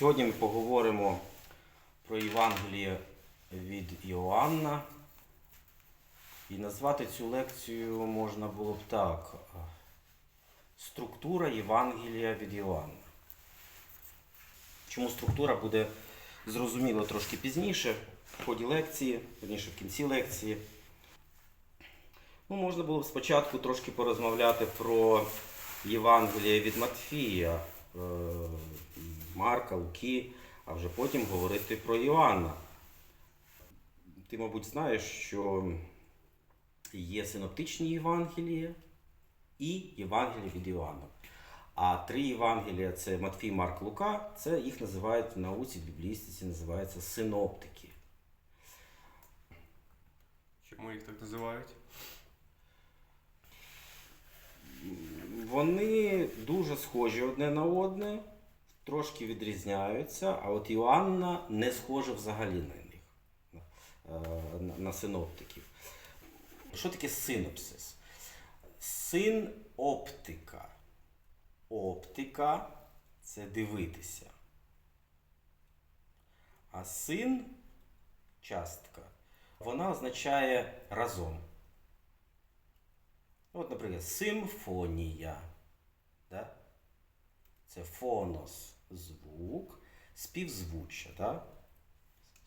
Сьогодні ми поговоримо про Євангеліє від Іоанна. І назвати цю лекцію можна було б так. Структура Євангелія від Іоанна. Чому структура буде зрозуміло трошки пізніше, в ході лекції, верніше в кінці лекції. Ну, можна було б спочатку трошки порозмовляти про Євангеліє від Матфія, Марка, Луки, а вже потім говорити про Іоанна. Ти, мабуть, знаєш, що є синоптичні Євангелія і Євангеліє від Іоанна. А три Євангелія це Матфій, Марк, Лука, це їх називають в науці, в біблістиці називаються синоптики. Чому їх так називають? Вони дуже схожі одне на одне, трошки відрізняються, а от Іоанна не схожа взагалі на них, е, на- синоптиків. Що таке синопсис? Синоптика. Оптика це дивитися. А син частка, вона означає разом. От, наприклад, симфонія. Да? Це фонос звук, співзвуччя. Да?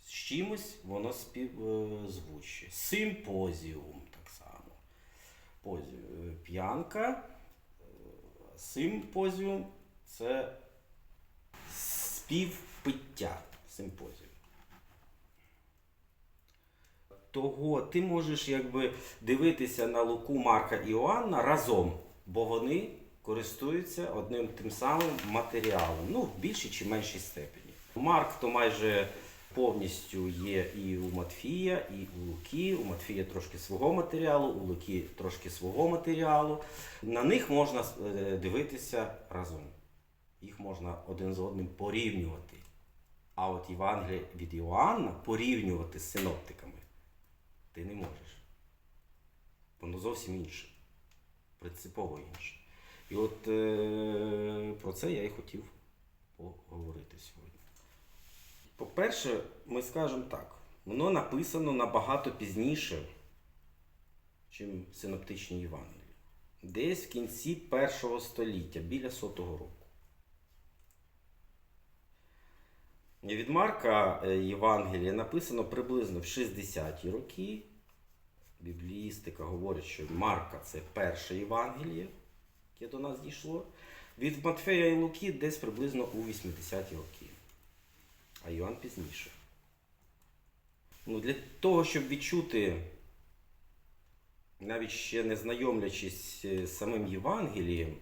З чимось воно співзвучує. Симпозіум так само. Позі- е, П'янка. е, Симпозіум це співпиття. Симпозіум. Того ти можеш якби дивитися на Луку, Марка і Іоанна разом, бо вони користуються одним тим самим матеріалом, ну в більшій чи меншій степені. Марк то майже повністю є і у Матфія, і у Луки. У Матфія трошки свого матеріалу, у Луки трошки свого матеріалу. На них можна е, дивитися разом. Їх можна один з одним порівнювати. А от Євангелія від Іоанна порівнювати з синоптиками ти не можеш. Воно зовсім інше. Принципово інше. І от е, про це я і хотів поговорити сьогодні. По-перше, ми скажемо так, воно написано набагато пізніше, чим синоптичні Євангелії. Десь в кінці першого століття, біля сотого року. Від Марка е, Євангелія написано приблизно в 60-ті роки. Бібліїстика говорить, що Марка це перше Євангеліє, яке до нас дійшло. Від Матфея і Луки десь приблизно у 80-ті роки. А Йоанн пізніше. Ну, для того, щоб відчути, навіть ще не знайомлячись е, з самим Євангелієм,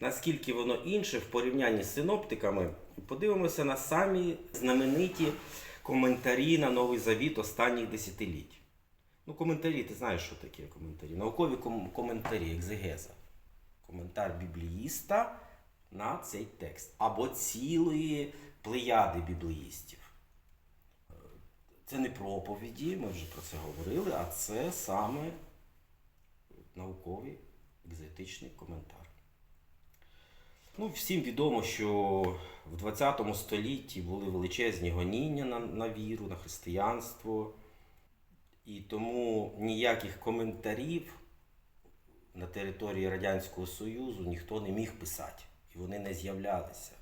наскільки воно інше в порівнянні з синоптиками, подивимося на самі знамениті коментарі на Новий Завіт останніх десятиліть. Ну, коментарі, ти знаєш, що таке коментарі? Наукові ком- коментарі, екзегеза. Коментар бібліїста на цей текст. Або цілої плеяди бібліїстів. Е, Це не проповіді, ми вже про це говорили, а це саме науковий екзетичний коментар. Ну, всім відомо, що в 20 столітті були величезні гоніння на, на віру, на християнство. І тому ніяких коментарів на території Радянського Союзу ніхто не міг писати. І вони не з'являлися.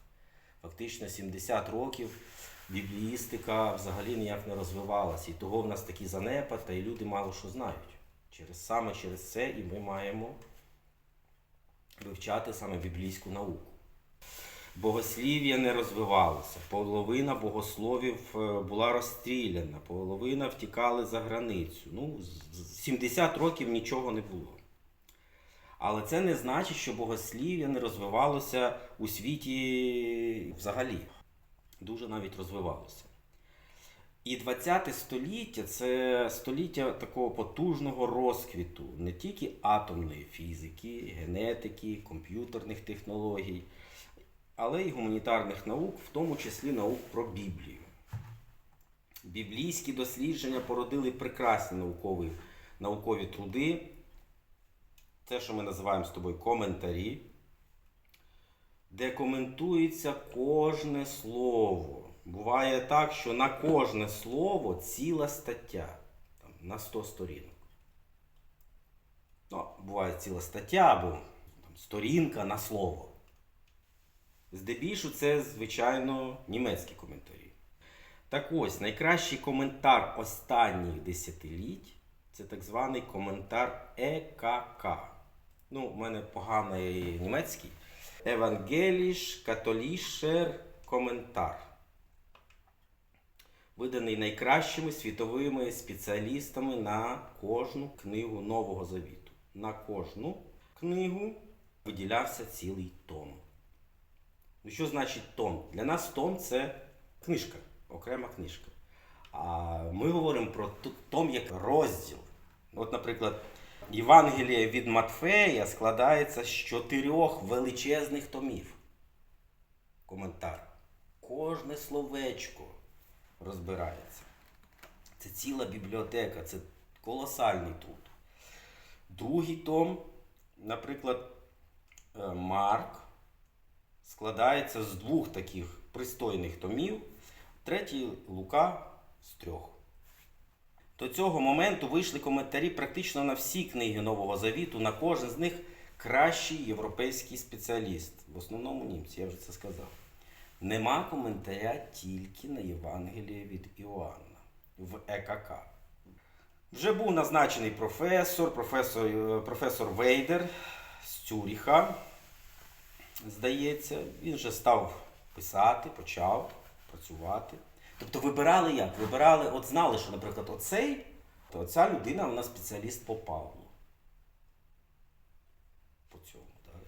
Фактично 70 років бібліїстика взагалі ніяк не розвивалася. І того в нас такі занепад, та і люди мало що знають. Через, саме через це і ми маємо вивчати саме біблійську науку. Богослів'я не розвивалося, половина богословів е, була розстріляна, половина втікали за границю. Ну, з- з 70 років нічого не було. Але це не значить, що богослів'я не розвивалося у світі взагалі. Дуже навіть розвивалося. І 20 століття це століття такого потужного розквіту не тільки атомної фізики, генетики, комп'ютерних технологій, але й гуманітарних наук, в тому числі наук про Біблію. Біблійські дослідження породили прекрасні наукові, наукові труди, те, що ми називаємо з тобою коментарі. де коментується кожне слово. Буває так, що на кожне слово ціла стаття там, на 100 сторінок. Ну, буває ціла стаття або там, сторінка на слово. Здебільшого це, звичайно, німецькі коментарі. Так ось, найкращий коментар останніх десятиліть це так званий коментар ЕКК. Ну, у мене поганий німецький. Евангеліш католішер коментар. Виданий найкращими світовими спеціалістами на кожну книгу Нового Завіту. На кожну книгу виділявся цілий том. Ну, що значить том? Для нас том це книжка, окрема книжка. А ми говоримо про том як розділ. От, наприклад, Євангеліє від Матфея складається з чотирьох величезних томів. Коментар. Кожне словечко розбирається. Це ціла бібліотека, це колосальний труд. Другий том, наприклад, е, Марк складається з двох таких пристойних томів, третій Лука з трьох. До цього моменту вийшли коментарі практично на всі книги Нового Завіту, на кожен з них кращий європейський спеціаліст. В основному німці, я вже це сказав. Нема коментаря тільки на Євангеліє від Іоанна в ЕКК. Вже був назначений професор, професор, е, професор Вейдер з Цюріха. Здається, він вже став писати, почав працювати. Тобто вибирали як? Вибирали, от знали, що, наприклад, оцей, то ця людина вона спеціаліст по Павлу. По цьому. Так?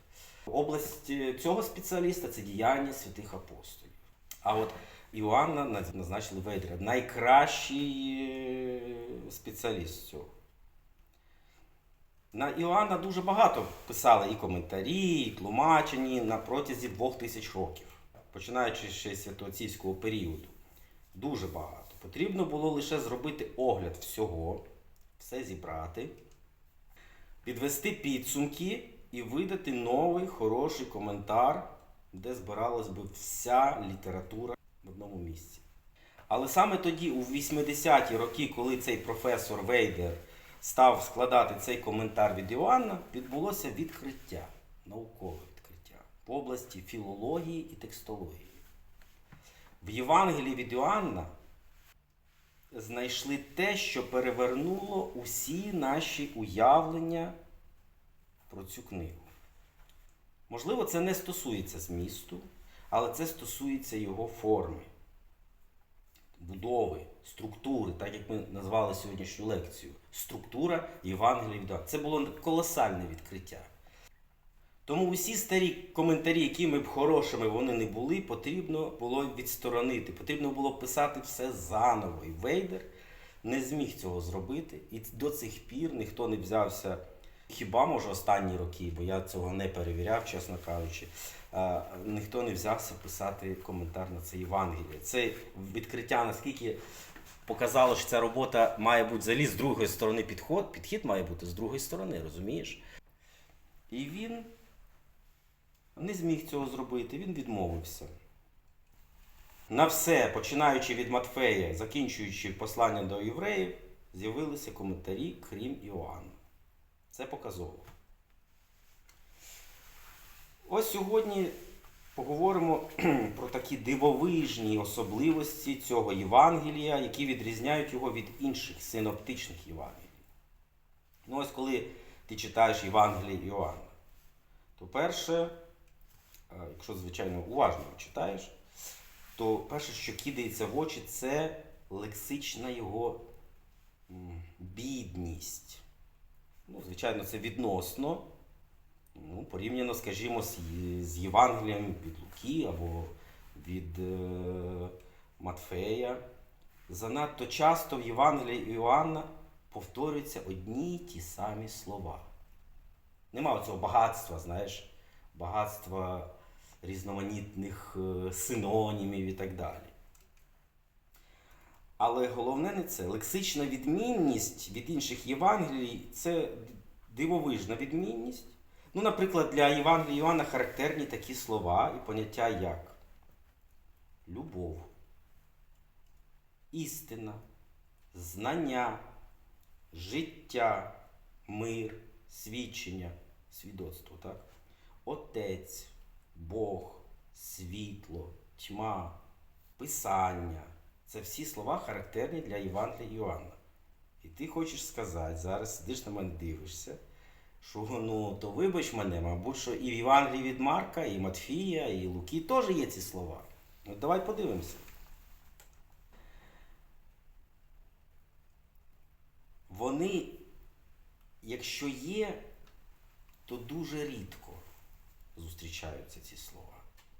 Область цього спеціаліста це діяння святих апостолів. А от Іоанна наз- назначили Вейдера найкращий е, спеціаліст цього. На Іоанна дуже багато писали і коментарі, і тлумачені на протязі двох тисяч років, починаючи ще з святоотцівського періоду. Дуже багато. Потрібно було лише зробити огляд всього, все зібрати, підвести підсумки і видати новий хороший коментар, де збиралась би вся література в одному місці. Але саме тоді, у 80-ті роки, коли цей професор Вейдер став складати цей коментар від Іоанна, відбулося відкриття, наукове відкриття в області філології і текстології. В Євангелії від Іоанна знайшли те, що перевернуло усі наші уявлення про цю книгу. Можливо, це не стосується змісту, але це стосується його форми, будови, структури, так як ми назвали сьогоднішню лекцію. Структура Євангелія від Це було колосальне відкриття. Тому усі старі коментарі, якими б хорошими вони не були, потрібно було відсторонити. Потрібно було писати все заново. І Вейдер не зміг цього зробити. І до цих пір ніхто не взявся, хіба може останні роки, бо я цього не перевіряв, чесно кажучи. Ніхто не взявся писати коментар на це Євангеліє. Це відкриття, наскільки показало, що ця робота має бути взагалі з другої сторони підход, підхід має бути з другої сторони, розумієш? І він не зміг цього зробити, він відмовився. На все, починаючи від Матфея, закінчуючи послання до євреїв, з'явилися коментарі, крім Іоанна. Це показово. Ось сьогодні поговоримо про такі дивовижні особливості цього Євангелія, які відрізняють його від інших синоптичних Євангелій. Ну, ось коли ти читаєш Євангеліє Іоанна, то перше, е, якщо звичайно уважно читаєш, то перше, що кидається в очі, це лексична його бідність. Ну, звичайно, це відносно. Ну, порівняно, скажімо, з, з Євангелієм від Луки або від е, Матфея. Занадто часто в Євангелії Іоанна повторюються одні й ті самі слова. Нема цього багатства, знаєш, багатства різноманітних е, синонімів і так далі. Але головне не це. Лексична відмінність від інших Євангелій це дивовижна відмінність. Ну, наприклад, для Євангелія Іоанна характерні такі слова і поняття як любов, істина, знання, життя, мир, свідчення, свідоцтво, так? Отець, Бог, світло, тьма, писання. Це всі слова характерні для Євангелія Іоанна. І ти хочеш сказати, зараз сидиш на мене дивишся, що ну, то вибач мене, мабуть, що і в Євангелії від Марка, і Матфія, і Луки теж є ці слова. Ну, давай подивимося. Вони, якщо є, то дуже рідко зустрічаються ці слова.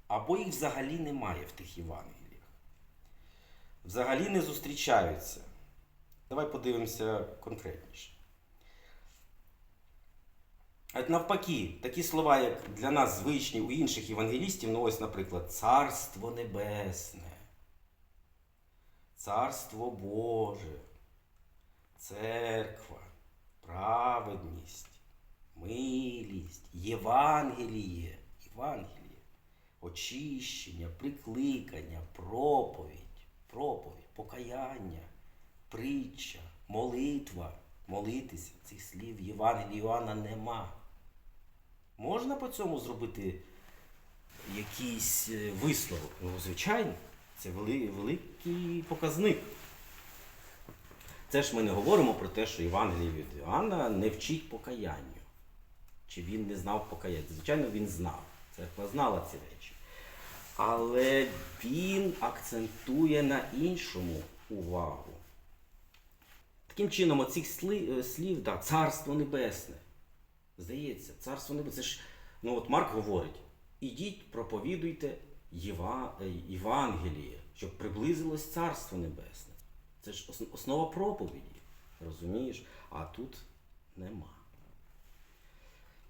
Або їх взагалі немає в тих Євангеліях. Взагалі не зустрічаються. Давай подивимося конкретніше. От навпаки, такі слова, як для нас звичні у інших євангелістів, ну ось, наприклад, Царство Небесне, Царство Боже, Церква, праведність, милість, Євангеліє, Євангеліє, очищення, прикликання, проповідь, проповідь, покаяння, притча, молитва. Молитися цих слів Євангелії Іоанна нема. Можна по цьому зробити якийсь е, висновок? Ну, звичайно, це великий показник. Це ж ми не говоримо про те, що Євангеліє від Іоанна не вчить покаянню. Чи він не знав покаяння? Звичайно, він знав. Церква знала ці речі. Але він акцентує на іншому увагу. Таким чином, оцих е, слів, да, царство небесне. Здається, царство небесне. Це ж, ну от Марк говорить: ідіть, проповідуйте е, Євангеліє, щоб приблизилось царство небесне. Це ж основа проповіді. Розумієш? А тут нема.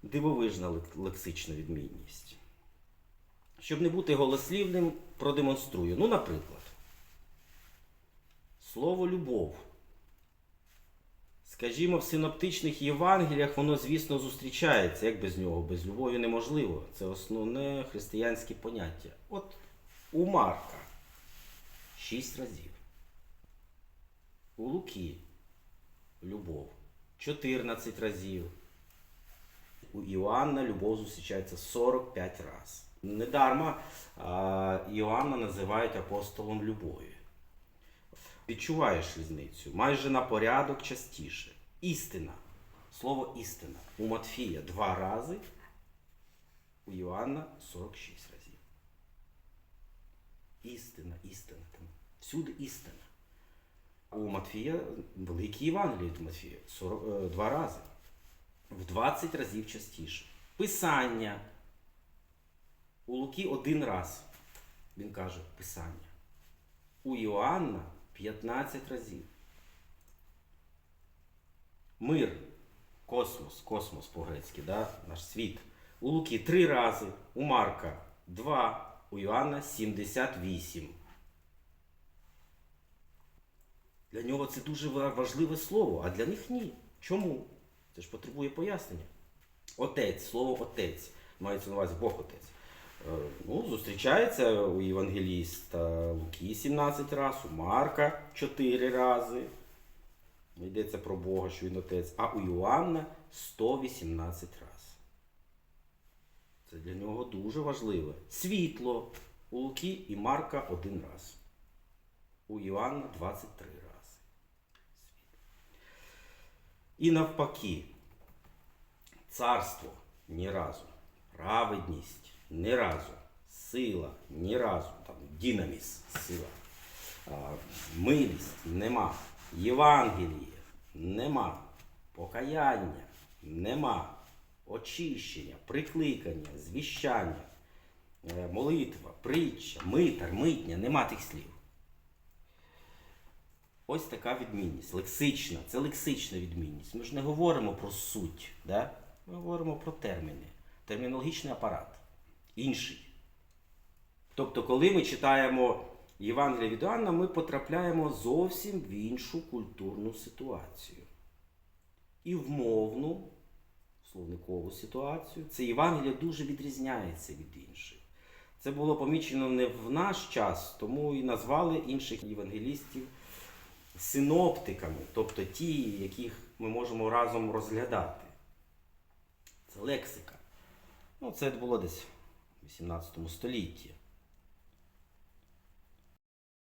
Дивовижна лексична відмінність. Щоб не бути голослівним, продемонструю. Ну, наприклад, слово любов. Скажімо, в синоптичних Євангеліях воно, звісно, зустрічається. Як без нього? Без любові неможливо. Це основне християнське поняття. От у Марка шість разів. У Луки любов 14 разів. У Іоанна любов зустрічається 45 разів. Недарма Іоанна називають апостолом любові. Відчуваєш різницю майже на порядок частіше. Істина. Слово істина. У Матфія два рази, у Іоанна 46 разів. Істина, істина. Там всюди істина. У Матфія великий Євангелій від Матфія 40, е, два рази. В 20 разів частіше. Писання. У Луки один раз. Він каже Писання. У Іоанна 15 разів. Мир, космос, космос по-грецьки, да? наш світ. У Луки 3 рази, у Марка 2, у Іоанна 78. Для нього це дуже важливе слово, а для них ні. Чому? Це ж потребує пояснення. Отець, слово отець, мається на увазі Бог отець. Е, Ну, зустрічається у Євангеліста Луки 17 разів, у Марка 4 рази. Йдеться про Бога, що він отець, а у Іоанна 118 разів. Це для нього дуже важливе. Світло у Луки і Марка один раз. У Іоанна 23 рази. І навпаки, царство ні разу, праведність ні разу, сила ні разу, там динаміс, сила, а, милість нема, Євангеліє нема, покаяння нема, очищення, прикликання, звіщання, е, молитва, притча, митар, митня, нема тих слів. Ось така відмінність. Лексична. Це лексична відмінність. Ми ж не говоримо про суть, да? ми говоримо про терміни. Термінологічний апарат. Інший. Тобто, коли ми читаємо Євангелія від Іоанна, ми потрапляємо зовсім в іншу культурну ситуацію. І в мовну, словникову ситуацію. Це Євангеліє дуже відрізняється від інших. Це було помічено не в наш час, тому і назвали інших євангелістів синоптиками, тобто ті, яких ми можемо разом розглядати. Це лексика. Ну, це було десь 18 столітті.